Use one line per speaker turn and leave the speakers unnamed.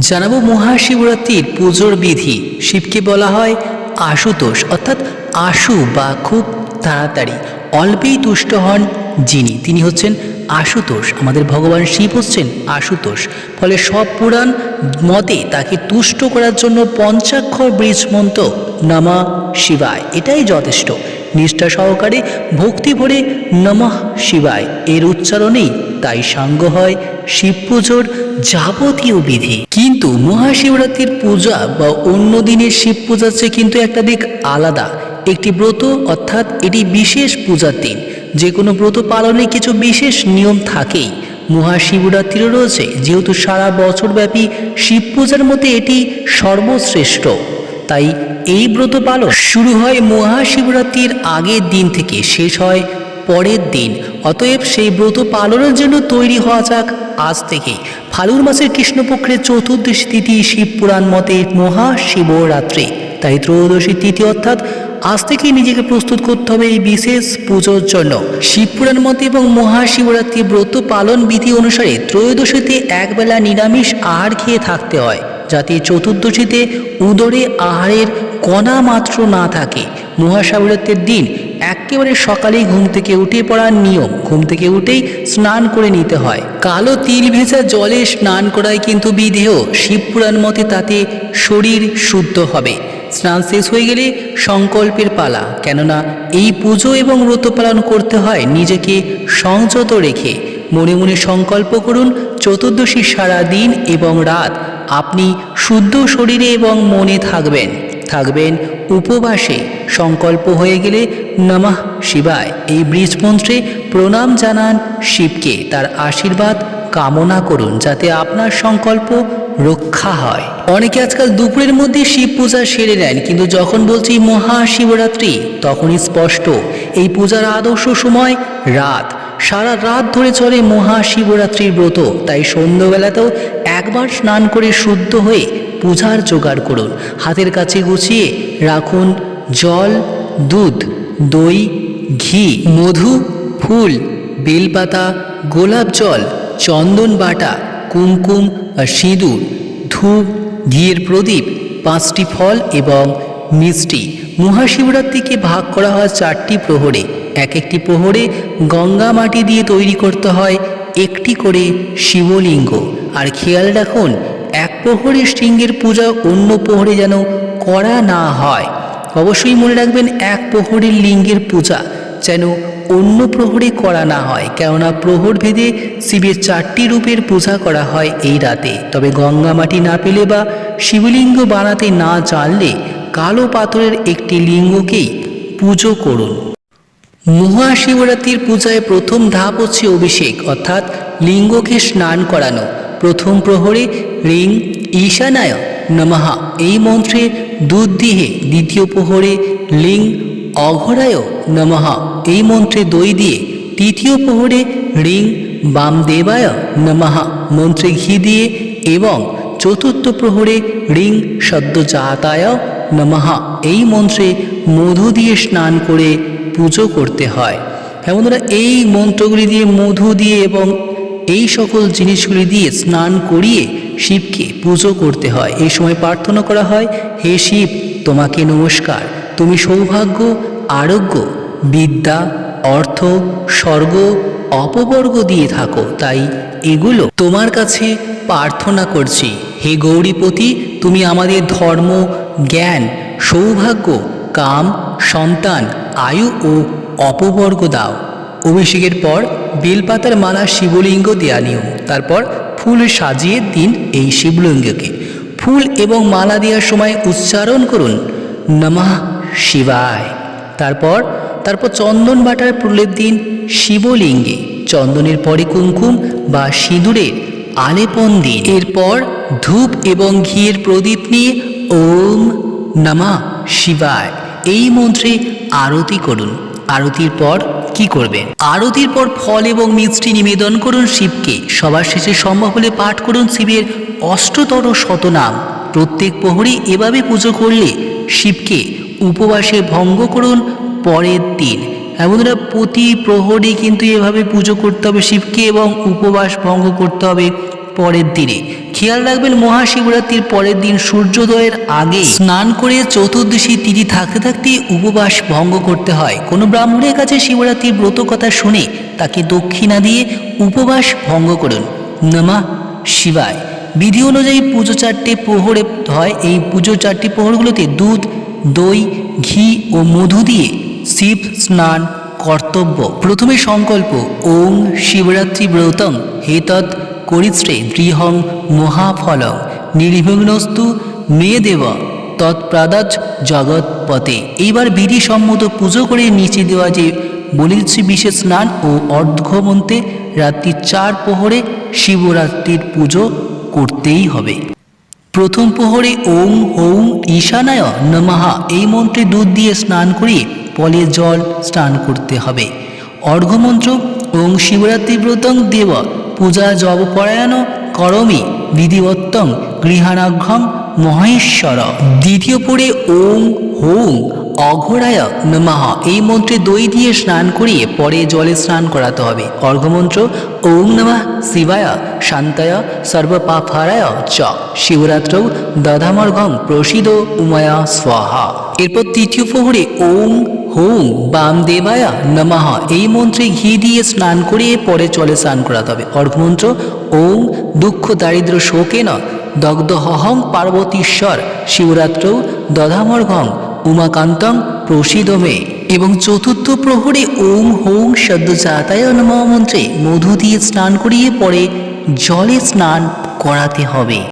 জানাব মহাশিবরাত্রির পুজোর বিধি। শিবকে বলা হয় আশুতোষ, অর্থাৎ আশু বা খুব তাড়াতাড়ি। অল্পেই তুষ্ট হন যিনি, তিনি হচ্ছেন আশুতোষ। আমাদের ভগবান শিব হচ্ছেন আশুতোষ। ফলে সব পুরাণ মতে তাকে তুষ্ট করার জন্য পঞ্চাক্ষর বীজ মন্ত্র নমা শিবায়। এটাই যথেষ্ট। নিষ্ঠা সহকারে ভক্তি ভরে নমঃ শিবায়। এর উচ্চারণেই তাই সাঙ্গ হয় শিব পুজোর যাবতীয় বিধি। কিন্তু মহাশিবরাত্রির পূজা বা অন্য দিনের শিব পূজার চেয়ে কিন্তু একটা দিক আলাদা। একটি ব্রত অর্থাৎ এটি বিশেষ পূজার দিন। যে কোনো ব্রত পালনে কিছু বিশেষ নিয়ম থাকেই। মহাশিবরাত্রিও রয়েছে, যেহেতু সারা বছরব্যাপী শিব পূজার মধ্যে এটি সর্বশ্রেষ্ঠ। তাই এই ব্রত পালন শুরু হয় মহাশিবরাত্রির আগের দিন থেকে, শেষ হয় পরের দিন। অতএব সেই ব্রত পালনের জন্য তৈরি হওয়া যাক আজ থেকে। ফাল্গুন মাসের কৃষ্ণপক্ষের চতুর্দশী তিথি শিব পুরাণ মতে মহাশিবরাত্রি। তাই ত্রয়োদশী তিথি অর্থাৎ আজ থেকে নিজেকে প্রস্তুত করতে হবে এই বিশেষ পুজোর জন্য। শিবপুরাণ মতে এবং মহাশিবরাত্রি ব্রত পালন বিধি অনুসারে ত্রয়োদশীতে একবেলা নিরামিষ আহার খেয়ে থাকতে হয়, যাতে চতুর্দশীতে উদরে আহারের কণা মাত্র না থাকে। মহাশিবরাত্রির দিন একেবারে সকালেই ঘুম থেকে উঠে পড়ার নিয়ম। ঘুম থেকে উঠেই স্নান করে নিতে হয়। কালো তিল ভেজা জলে স্নান করায় কিন্তু বিধেয়। শিবপুরাণ মতে তাতে শরীর শুদ্ধ হবে। স্নান শেষ হয়ে গেলে সংকল্পের পালা। কেননা এই পুজো এবং ব্রত পালন করতে হয় নিজেকে সংযত রেখে। মনে মনে সংকল্প করুন, চতুর্দশী সারা দিন এবং রাত আপনি শুদ্ধ শরীরে এবং মনে থাকবেন। থাকবেন উপবাসে। সংকল্প হয়ে গেলে নমঃ শিবায়। এই বীজ মন্ত্রে প্রণাম জানান শিবকে। তার আশীর্বাদ কামনা করুন যাতে আপনার সংকল্প রক্ষা হয়। অনেকে আজকাল দুপুরের মধ্যে শিব পূজা সেরে নেন, কিন্তু যখন বলছি মহাশিবরাত্রি, তখনই স্পষ্ট। এই পূজার আদর্শ সময় রাত। সারা রাত ধরে চলে মহাশিবরাত্রির ব্রত। তাই সন্ধ্যাবেলাতেও একবার স্নান করে শুদ্ধ হয়ে পূজার জোগাড় করুন। হাতের কাছে গুছিয়ে রাখুন জল, দুধ দই, ঘি, মধু, ফুল, বেলপাতা, গোলাপ জল, চন্দন বাটা, কুমকুম সিঁদুর, ধূপ, ঘিয়ের প্রদীপ, পাঁচটি ফল এবং মিষ্টি। মহাশিবরাত্রিকে ভাগ করা হয় চারটি প্রহরে। এক একটি প্রহরে গঙ্গা মাটি দিয়ে তৈরি করতে হয় একটি করে শিবলিঙ্গ। আর খেয়াল রাখুন, এক প্রহরে সিংহের পূজা অন্য প্রহরে যেন করা না হয়। অবশ্যই মনে রাখবেন, এক প্রহরের লিঙ্গের পূজা যেন অন্য প্রহরে করা না হয়। কেননা প্রহর ভেদে শিবের চারটি রূপের পূজা করা হয় এই রাতে। তবে গঙ্গা মাটি না পেলে বা শিবলিঙ্গ বানাতে না জানলে কালো পাথরের একটি লিঙ্গকেই পুজো করুন। মহাশিবরাত্রির পূজায় প্রথম ধাপ হচ্ছে অভিষেক, অর্থাৎ লিঙ্গকে স্নান করানো। প্রথম প্রহরে রিং ঈশানায় নমহা এই মন্ত্রে দুধ দিয়ে দ্বিতীয় প্রহরে লিং অঘরায় নমহা এই মন্ত্রে দই দিয়ে তৃতীয় প্রহরে রিং বামদেবায় নমহা মন্ত্রে ঘি দিয়ে এবং চতুর্থ প্রহরে রিং সদ্যজাতায় নমহা এই মন্ত্রে মধু দিয়ে স্নান করে পুজো করতে হয়। হ্যাঁ বন্ধুরা, এই মন্ত্রগুলি দিয়ে মধু দিয়ে এবং এই সকল জিনিসগুলি দিয়ে স্নান করিয়ে শিবকে পুজো করতে হয়। এই সময় প্রার্থনা করা হয়, হে শিব, তোমাকে নমস্কার। তুমি সৌভাগ্য, আরোগ্য, বিদ্যা, অর্থ, স্বর্গ, অপবর্গ দিয়ে থাকো। তাই এগুলো তোমার কাছে প্রার্থনা করছি। হে গৌরীপতি, তুমি আমাদের ধর্ম, জ্ঞান, সৌভাগ্য, কাম, সন্তান, আয়ু ও অপবর্গ দাও। অভিষেকের পর বেলপাতার মালা শিবলিঙ্গ দেয়া নিয়ম। তারপর ফুল সাজিয়ে দিন এই শিবলিঙ্গকে। ফুল এবং মালা দেওয়ার সময় উচ্চারণ করুন, নমঃ শিবায়। তারপর তারপর চন্দন বাটার প্রলেপ দিন শিবলিঙ্গে, চন্দনের পরে কুমকুম বা সিঁদুরের আলেপন দিন। এরপর ধূপ এবং ঘিয়ের প্রদীপ নিয়ে ওম নমঃ শিবায়। এই মন্ত্রে আরতি করুন। আরতির পর কি করবে? আরতির পর ফল এবং মিষ্টি নিবেদন করুন শিবকে। সবার শেষে সম্ভব হলে পাঠ করুন শিবের অষ্টতর শতনাম। প্রত্যেক প্রহরে এভাবে পুজো করলে শিবকে উপবাসে ভঙ্গ করুন পরের দিন। বন্ধুরা প্রতি প্রহরে কিন্তু এভাবে পুজো করতে হবে শিবকে এবং উপবাস ভঙ্গ করতে হবে। পরের দিনে। খেয়াল রাখবেন, মহাশিবরাত্রির পরের দিন সূর্যোদয়ের আগে স্নান করে চতুর্দশী তিথি থাকতে থাকতে উপবাস ভঙ্গ করতে হয়। কোনো ব্রাহ্মণের কাছে শিবরাত্রির ব্রত কথা শুনে তাকে দক্ষিণা দিয়ে উপবাস ভঙ্গ করুন। নমা শিবায়। বিধি অনুযায়ী পুজো চারটে প্রহরে হয়। এই পুজো চারটি প্রহরগুলোতে দুধ, দই, ঘি ও মধু দিয়ে শিব স্নান কর্তব্য। প্রথমে সংকল্প, ওং শিবরাত্রি ব্রতং হেতৎ করিত্রে গৃহং মহাফলং। নির্বিঘ্নস্তু মেয়ে দেব তৎপ্রাদাজ জগৎপতে। এইবার বিধিসম্মত পুজো করে নিচে দেওয়া যে বলিছি বিশেষ স্নান ও অর্ঘ্যমন্তে রাত্রি চার প্রহরে শিবরাত্রির পুজো করতেই হবে। প্রথম প্রহরে ওং ওং ঈশানায় নমঃ। এই মন্ত্রে দুধ দিয়ে স্নান করিয়ে পলে জল স্নান করতে হবে। অর্ঘ্যমন্ত্র, ওং শিবরাত্রি ব্রতং দেব। পূজা জব পরায়ণ করমি বিধিবত্তং গৃহানাঘ্রং মহেশ্বর। দ্বিতীয় পরে ওং হোং অঘোরায় নমঃ। এই মন্ত্রে দই দিয়ে স্নান করিয়ে পরে জলে স্নান করাতে হবে। অর্ঘ্যমন্ত্র ওং নমঃ শিবায় শান্তায় সর্বপাপহারায় চ। শিবরাত্রৌ দধামর্ঘং প্রসিদ উময়া স্বাহা। এরপর তৃতীয় প্রহরে ওং বাম দেবায়া নমঃ। এই মন্ত্রে ঘি দিয়ে স্নান করিয়ে পরে চলে স্নান করাতে হবে। অর্ঘ্যমন্ত্র ওং দুঃখ দারিদ্র শোকে শোকেন দগ্ধহং পার্বতীশ্বর, শিবরাত্রৌ দধামর্ঘং উমাকান্তং, প্রসিদমে। এবং চতুর্থ প্রহরে ওম হোং সদ্যজাতায় নমঃ মন্ত্রে মধু দিয়ে স্নান করিয়ে পরে জলে স্নান করাতে হবে।